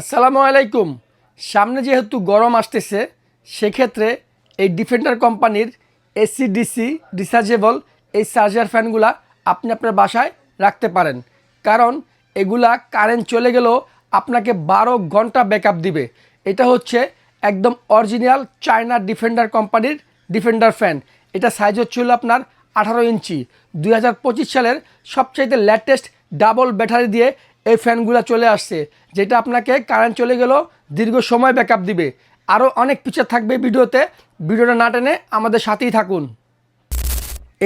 আসসালামু আলাইকুম। সামনে যেহেতু গরম আসতেছে, সেক্ষেত্রে এই ডিফেন্ডার কোম্পানির এসিডিসি রিচার্জেবল এই চার্জার ফ্যানগুলা আপনি আপনার বাসায় রাখতে পারেন। কারণ এগুলা কারেন্ট চলে গেলেও আপনাকে বারো ঘণ্টা ব্যাকআপ দিবে। এটা হচ্ছে একদম অরিজিনাল চায়না ডিফেন্ডার কোম্পানির ডিফেন্ডার ফ্যান এটা সাইজ হচ্ছিল আপনার আঠারো ইঞ্চি। দু হাজার পঁচিশ সালের সবচাইতে লেটেস্ট ডাবল ব্যাটারি দিয়ে এই ফ্যানগুলো চলে আসছে, যেটা আপনাকে কারেন্ট চলে গেলেও দীর্ঘ সময় ব্যাকআপ দিবে। আরও অনেক পিকচার থাকবে ভিডিওতে, ভিডিওটা না টেনে আমাদের সাথেই থাকুন।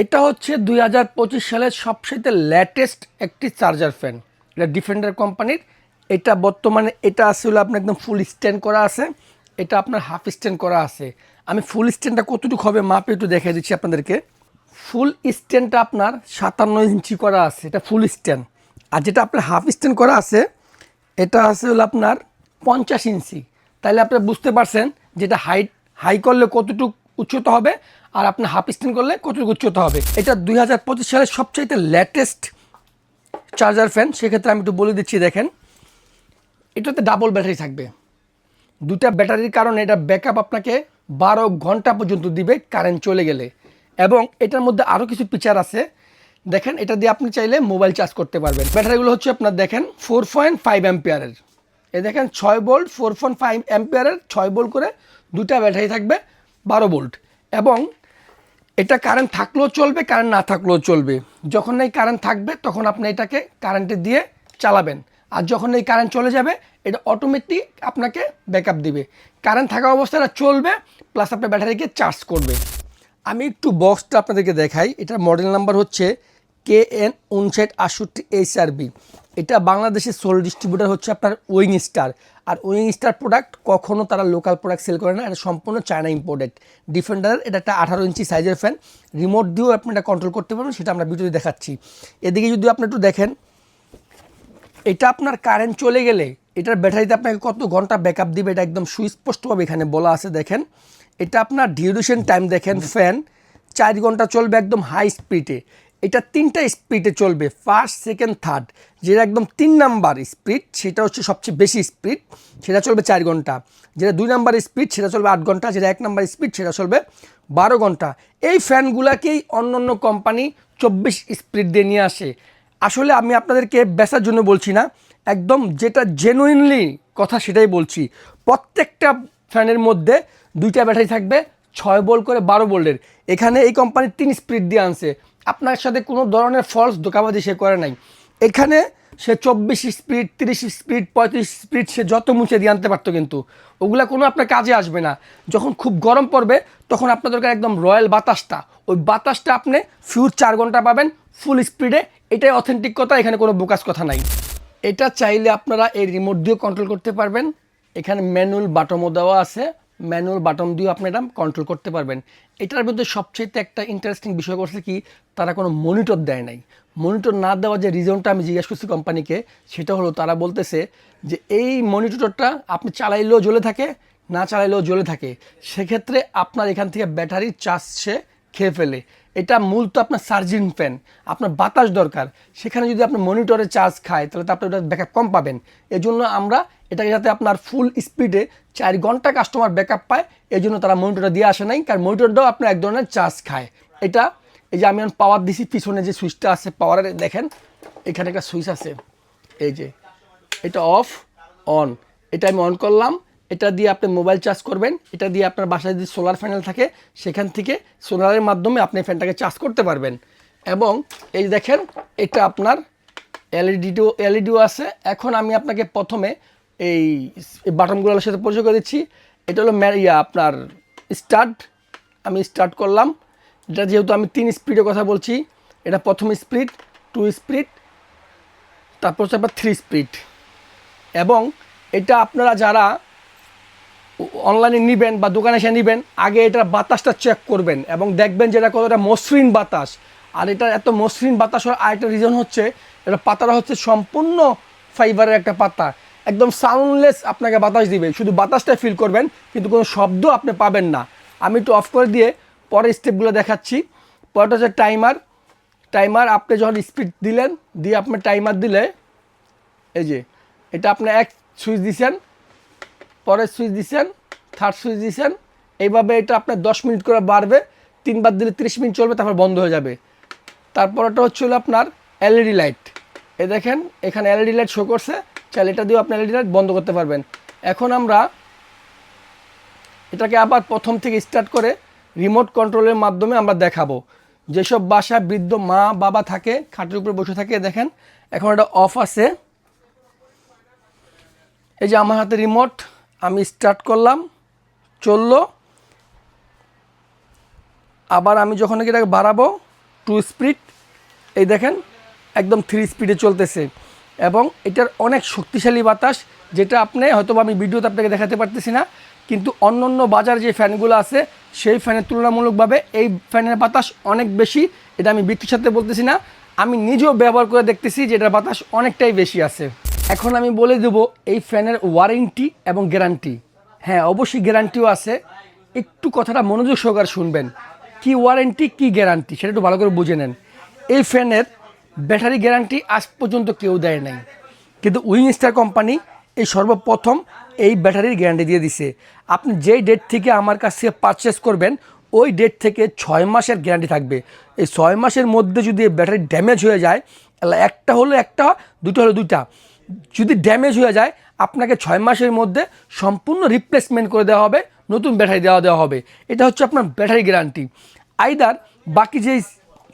এটা হচ্ছে দুই হাজার পঁচিশ সালের সবচেয়ে লেটেস্ট একটি চার্জার ফ্যান এটা ডিফেন্ডার কোম্পানির এটা বর্তমানে এটা আসলে আপনার একদম ফুল স্ট্যান্ড করা আছে, এটা আপনার হাফ স্ট্যান্ড করা আছে। আমি ফুল স্ট্যান্ডটা কতটুকু হবে মাপে একটু দেখিয়ে দিচ্ছি আপনাদেরকে। ফুল স্ট্যান্ডটা আপনার সাতান্ন ইঞ্চি করা আছে, এটা ফুল স্ট্যান্ড আর যেটা আপনার হাফ স্ট্যান্ড করা আছে, এটা আছে হলো আপনার পঞ্চাশ ইঞ্চি। তাহলে আপনি বুঝতে পারছেন যেটা হাইট হাই করলে কতটুকু উচ্চতা হবে আর আপনি হাফ স্ট্যান্ড করলে কতটুকু উচ্চতা হবে। এটা দুই হাজার পঁচিশ সালের সবচাইতে লেটেস্ট চার্জার ফ্যান সেক্ষেত্রে আমি একটু বলে দিচ্ছি, দেখেন। এটাতে ডাবল ব্যাটারি থাকবে। দুটা ব্যাটারির কারণে এটা ব্যাকআপ আপনাকে বারো ঘণ্টা পর্যন্ত দিবে কারেন্ট চলে গেলে। এবং এটার মধ্যে আরও কিছু ফিচার আছে। দেখেন, এটা দিয়ে আপনি চাইলে মোবাইল চার্জ করতে পারবেন। ব্যাটারিগুলো হচ্ছে আপনার দেখেন ফোর পয়েন্ট ফাইভ অ্যাম্পিয়ারের এই দেখেন, ছয় বোল্ট ফোর পয়েন্ট ফাইভ অ্যাম্পিয়ারের ছয় বোল্ট করে দুটা ব্যাটারি থাকবে, বারো বোল্ট এবং এটা কারেন্ট থাকলেও চলবে কারেন্ট না থাকলেও চলবে। যখন এই কারেন্ট থাকবে, তখন আপনি এটাকে কারেন্টে দিয়ে চালাবেন। আর যখন এই কারেন্ট চলে যাবে, এটা অটোমেটিক আপনাকে ব্যাকআপ দিবে। কারেন্ট থাকা অবস্থায় চলবে প্লাস আপনার ব্যাটারিকে চার্জ করবে। আমি একটু বক্সটা আপনাদেরকে দেখাই। এটার মডেল নাম্বার হচ্ছে কে এন উনষাট আটষট্টি এইচ আর বি। এটা বাংলাদেশের সোল ডিস্ট্রিবিউটার হচ্ছে আপনার উইং স্টার আর উইং স্টার প্রোডাক্ট কখনও তারা লোকাল প্রোডাক্ট সেল করে না, এটা সম্পূর্ণ চায়না ইম্পোর্টেড ডিফেন্ডার এটা একটা আঠারো ইঞ্চি সাইজের ফ্যান রিমোট দিয়েও আপনি এটা কন্ট্রোল করতে পারবেন, সেটা আমরা ভিডিওতে দেখাচ্ছি। এদিকে যদি আপনি একটু দেখেন, এটা আপনার কারেন্ট চলে গেলে, এটার ব্যাটারিতে আপনাকে কত ঘণ্টা ব্যাকআপ দিবে, এটা একদম সুস্পষ্টভাবে এখানে বলা আছে, দেখেন। এটা আপনার ডিউরেশন টাইম দেখেন ফ্যান চার ঘণ্টা চলবে একদম হাই স্পিডে এটা তিনটা স্পিডে চলবে। ফার্স্ট সেকেন্ড থার্ড যেটা একদম তিন নাম্বার স্পিড সেটা হচ্ছে সবচেয়ে বেশি স্পিড সেটা চলবে চার ঘণ্টা। যেটা দুই নাম্বার স্পিড সেটা চলবে আট ঘণ্টা। যেটা এক নাম্বার স্পিড সেটা চলবে বারো ঘণ্টা। এই ফ্যানগুলাকেই অন্য অন্য কোম্পানি চব্বিশ স্পিড দিয়ে নিয়ে আসে। আসলে আমি আপনাদেরকে বেচার জন্য বলছি না, একদম যেটা জেনুইনলি কথা সেটাই বলছি। প্রত্যেকটা ফ্যানের মধ্যে দুইটা ব্যাটারি থাকবে, ছয় বোল্ট করে বারো বোল্টের এখানে এই কোম্পানির তিন স্পিড দিয়ে আনছে। আপনার সাথে কোনো ধরনের ফলস ধোকাবাজি সে করে নাই। এখানে সে চব্বিশ স্পিড তিরিশ স্পিড পঁয়ত্রিশ স্পিড সে যত মুছে দিয়ে আনতে পারতো কিন্তু। ওগুলা কোনো আপনার কাজে আসবে না। যখন খুব গরম পড়বে, তখন আপনার দরকার একদম রয়্যাল বাতাসটা। ওই বাতাসটা আপনি ফিউর চার ঘণ্টা পাবেন ফুল স্পিডে এটাই অথেন্টিক কথা, এখানে কোনো বোকাস কথা নাই। এটা চাইলে আপনারা এই রিমোট দিয়েও কন্ট্রোল করতে পারবেন। এখানে ম্যানুয়াল বাটমও দেওয়া আছে। ম্যানুয়াল বাটন দিয়েও আপনি এটা কন্ট্রোল করতে পারবেন। এটার মধ্যে সবচেয়ে একটা ইন্টারেস্টিং বিষয় করছে কি, তারা কোনো মনিটর দেয় নাই। মনিটর না দেওয়ার যে রিজনটা আমি জিজ্ঞেস করছি কোম্পানিকে সেটা হলো তারা বলতেছে যে এই মনিটরটা আপনি চালাইলেও জ্বলে থাকে, না চালাইলেও জ্বলে থাকে। সেক্ষেত্রে আপনার এখান থেকে ব্যাটারি চার্জ সে খেয়ে ফেলে। এটা মূলত আপনার সার্জিং ফ্যান আপনার বাতাস দরকার। সেখানে যদি আপনি মনিটরে চার্জ খায়, তাহলে তো আপনি ওটা ব্যাকআপ কম পাবেন। এজন্য আমরা এটাকে যাতে আপনার ফুল স্পিডে চার ঘণ্টা কাস্টমার ব্যাকআপ পায় এই জন্য তারা মনিটরটা দিয়ে আসে নাই, কারণ মনিটরটাও আপনার এক ধরনের চার্জ খায়। এটা, এই যে আমি পাওয়ার দিছি, পিছনে যে সুইচটা আছে পাওয়ারের দেখেন, এখানে একটা সুইচ আছে। এই যে, এটা অফ অন এটা আমি অন করলাম। এটা দিয়ে আপনি মোবাইল চার্জ করবেন, এটা দিয়ে আপনার বাসায় যদি সোলার প্যানেল থাকে, সেখান থেকে সোলারের মাধ্যমে আপনি ফ্যানটাকে চার্জ করতে পারবেন। এবং এই দেখেন, এটা আপনার এলইডিও এলইডিও আছে। এখন আমি আপনাকে প্রথমে এই বাটনগুলোর সাথে পরিচয় করে দিচ্ছি। এটা হলো ইয়া আপনার স্টার্ট আমি স্টার্ট করলাম। এটা যেহেতু আমি তিন স্পিডের কথা বলছি, এটা প্রথম স্পিড টু স্পিড তারপর হচ্ছে আপনার থ্রি স্পিড এবং এটা আপনারা যারা অনলাইনে নেবেন বা দোকানে এসে নেবেন, আগে এটার বাতাসটা চেক করবেন এবং দেখবেন যে এটা কতটা মসৃণ বাতাস। আর এটা এত মসৃণ বাতাস হওয়ার আরেকটা রিজন হচ্ছে, এটা পাতাটা হচ্ছে সম্পূর্ণ ফাইবারের একটা পাতা। একদম সাউন্ডলেস আপনাকে বাতাস দিবে। শুধু বাতাসটা ফিল করবেন, কিন্তু কোনো শব্দ আপনি পাবেন না। আমি একটু অফ করে দিয়ে পরের স্টেপগুলো দেখাচ্ছি। পরেরটা হচ্ছে টাইমার টাইমার আপনি যখন স্পিড দিলেন, দিয়ে আপনি টাইমার দিলে, এই যে, এটা আপনি এক সুইচ দিছেন পরের সুইচ দিছেন থার্ড সুইচ দিছেন, এইভাবে এটা আপনার দশ মিনিট করে বাড়বে, তিনবার দিলে তিরিশ মিনিট চলবে, তারপর বন্ধ হয়ে যাবে। তারপরটা হচ্ছে হলো আপনার এলইডি লাইট। এ দেখেন, এখানে এলইডি লাইট শো করছে, চাইলে এটা দিয়েও আপনি এলইডি লাইট বন্ধ করতে পারবেন। এখন আমরা এটাকে আবার প্রথম থেকে স্টার্ট করে রিমোট কন্ট্রোলের মাধ্যমে আমরা দেখাবো। যেসব বাসায় বৃদ্ধ মা, বাবা থাকে, খাটের উপরে বসে থাকে, দেখেন, এখন এটা অফ আছে। এই যে আমার হাতে রিমোট আমি স্টার্ট করলাম, চলল। আবার আমি যখন এটাকে বাড়াবো টু স্পিড এই দেখেন, একদম থ্রি স্পিডে চলতেছে। এবং এটার অনেক শক্তিশালী বাতাস, যেটা আপনি হয়তো আমি ভিডিওতে আপনাকে দেখাতে পারতেছি না, কিন্তু অন্য অন্য বাজার যে ফ্যানগুলো আছে, সেই ফ্যানের তুলনামূলকভাবে এই ফ্যানের বাতাস অনেক বেশি, এটা আমি বিক্রির সাথে বলতেছি না। আমি নিজেও ব্যবহার করে দেখতেছি যে এটার বাতাস অনেকটাই বেশি আছে। এখন আমি বলে দেবো এই ফ্যানের ওয়ারেন্টি এবং গ্যারান্টি। হ্যাঁ অবশ্যই গ্যারান্টিও আছে। একটু কথাটা মনোযোগ সহকারে শুনবেন। কি ওয়ারেন্টি, কি গ্যারান্টি, সেটা একটু ভালো করে বুঝে নেন। এই ফ্যানের ব্যাটারি গ্যারান্টি আজ পর্যন্ত কেউ দেয় নাই। কিন্তু উইংস্টার কোম্পানি এই সর্বপ্রথম এই ব্যাটারির গ্যারান্টি দিয়ে দিছে। আপনি যেই ডেট থেকে আমার কাছ থেকে পারচেস করবেন, ওই ডেট থেকে ছয় মাসের গ্যারান্টি থাকবে। এই ছয় মাসের মধ্যে যদি ব্যাটারি ড্যামেজ হয়ে যায়, তাহলে একটা হলো একটা, দুটো হলো দুইটা। যদি ড্যামেজ হয়ে যায়, আপনাকে ছয় মাসের মধ্যে সম্পূর্ণ রিপ্লেসমেন্ট করে দেওয়া হবে, নতুন ব্যাটারি দেওয়া দেওয়া হবে। এটা হচ্ছে আপনার ব্যাটারি গ্যারান্টি আইদার বাকি যে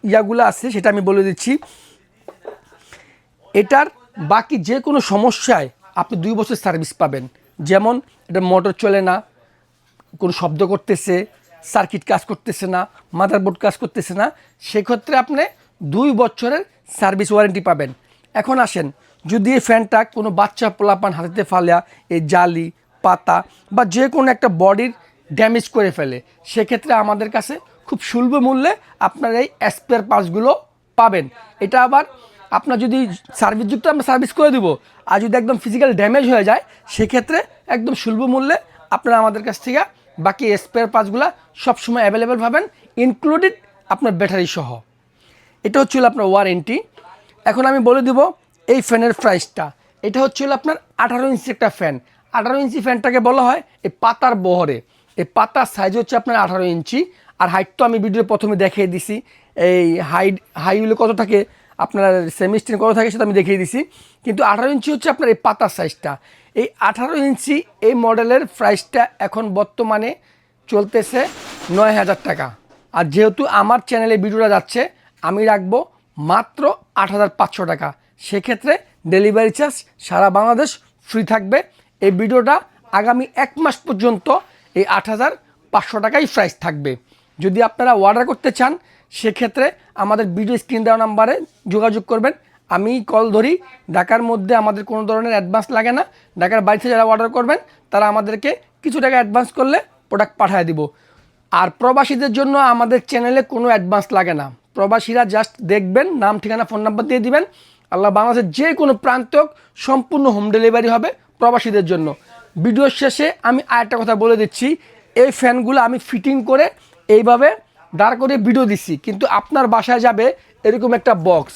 ইয়াগুলো আছে, সেটা আমি বলে দিচ্ছি। এটার বাকি যে কোনো সমস্যায় আপনি দুই বছর সার্ভিস পাবেন। যেমন, এটা মোটর চলে না, কোনো শব্দ করতেছে সার্কিট কাজ করতেছে না মাদারবোর্ড কাজ করতেছে না, সেক্ষেত্রে আপনি দুই বছরের সার্ভিস ওয়ারেন্টি পাবেন। এখন আসেন যদি এই ফ্যানটা কোনো বাচ্চা পোলাপান হাতেতে ফালিয়া এই জালি, পাতা বা যে কোনো একটা বডির ড্যামেজ করে ফেলে, সেক্ষেত্রে আমাদের কাছে খুব সুলভ মূল্যে আপনার এই স্পেয়ার পার্টসগুলো পাবেন। এটা আবার আপনার যদি সার্ভিসযুক্ত আমরা সার্ভিস করে দেবো, আর যদি একদম ফিজিক্যাল ড্যামেজ হয়ে যায়, সেক্ষেত্রে একদম সুলভ মূল্যে আপনারা আমাদের কাছ থেকে বাকি স্পেয়ার পার্টসগুলো সবসময় অ্যাভেলেবেল পাবেন ইনক্লুডেড আপনার ব্যাটারি সহ। এটা হচ্ছিল আপনার ওয়ারেন্টি এখন আমি বলে দেব এই ফ্যানের প্রাইসটা, এটা হচ্ছিল আপনার আঠারো ইঞ্চি একটা ফ্যান। আঠারো ইঞ্চি ফ্যানটাকে বলা হয় এই পাতার বহরে। এই পাতার সাইজ হচ্ছে আপনার আঠারো ইঞ্চি। আর হাইট তো আমি ভিডিও প্রথমে দেখিয়ে দিছি। এই হাইট হাই কত থাকে, আপনার সেমিস্টিন কত থাকে সেটা আমি দেখিয়ে দিছি। কিন্তু আঠারো ইঞ্চি হচ্ছে আপনার এই পাতার সাইজটা এই আঠারো ইঞ্চি এই মডেলের প্রাইসটা এখন বর্তমানে চলতেছে নয় হাজার টাকা। আর যেহেতু আমার চ্যানেলে ভিডিওটা যাচ্ছে, আমি রাখব মাত্র আট হাজার পাঁচশো টাকা। সেক্ষেত্রে ডেলিভারি চার্জ সারা বাংলাদেশ ফ্রি থাকবে। এই ভিডিওটা আগামী এক মাস পর্যন্ত এই আট হাজার পাঁচশো টাকাই প্রাইস থাকবে। যদি আপনারা অর্ডার করতে চান, সেক্ষেত্রে আমাদের ভিডিও স্ক্রিন দেওয়া নাম্বারে যোগাযোগ করবেন। আমি কল ধরি। ঢাকার মধ্যে আমাদের কোনো ধরনের অ্যাডভান্স লাগে না। ঢাকার বাড়িতে যারা অর্ডার করবেন, তারা আমাদেরকে কিছু টাকা অ্যাডভান্স করলে প্রোডাক্ট পাঠিয়ে দিব। আর প্রবাসীদের জন্য আমাদের চ্যানেলে কোনো অ্যাডভান্স লাগে না। প্রবাসীরা জাস্ট দেখবেন, নাম, ঠিকানা ফোন নাম্বার দিয়ে দিবেন। আল্লাহ বাংলাদেশের যে কোনো প্রান্ত সম্পূর্ণ হোম ডেলিভারি হবে প্রবাসীদের জন্য। ভিডিওর শেষে আমি আরেকটা কথা বলে দিচ্ছি, এই ফ্যানগুলো আমি ফিটিং করে এইভাবে দাঁড় করে ভিডিও দিচ্ছি, কিন্তু আপনার বাসায় যাবে এরকম একটা বক্স।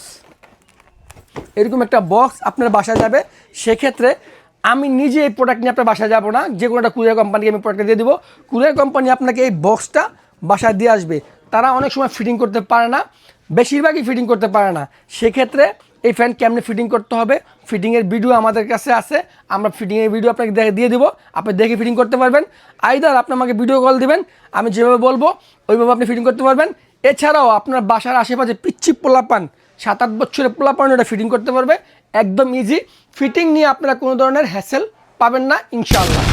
এরকম একটা বক্স আপনার বাসায় যাবে, সেক্ষেত্রে আমি নিজে এই প্রোডাক্ট নিয়ে আপনার বাসায় যাব না, যে কোনো একটা কুরিয়ার কোম্পানিকে আমি প্রোডাক্টটা দিয়ে দেবো। কুরিয়ার কোম্পানি আপনাকে এই বক্সটা বাসায় দিয়ে আসবে। তারা অনেক সময় ফিটিং করতে পারে না, বেশিরভাগই ফিটিং করতে পারে না। সেক্ষেত্রে এই ফ্যান কেমনে ফিটিং করতে হবে? ফিটিংয়ের ভিডিও আমাদের কাছে আছে। আমরা ফিটিংয়ের ভিডিও আপনাকে দিয়ে দেবো। আপনি দেখে ফিটিং করতে পারবেন। আইদার আপনি আমাকে ভিডিও কল দিবেন, আমি যেভাবে বলব, ওইভাবে আপনি ফিটিং করতে পারবেন। এছাড়াও আপনার বাসার আশেপাশে পিচ্ছি পোলাপান সাত আট বছরের পোলাপান ওটা ফিটিং করতে পারবে। একদম ইজি ফিটিং নিয়ে আপনারা কোনো ধরনের হ্যাসেল পাবেন না, ইনশাআল্লাহ।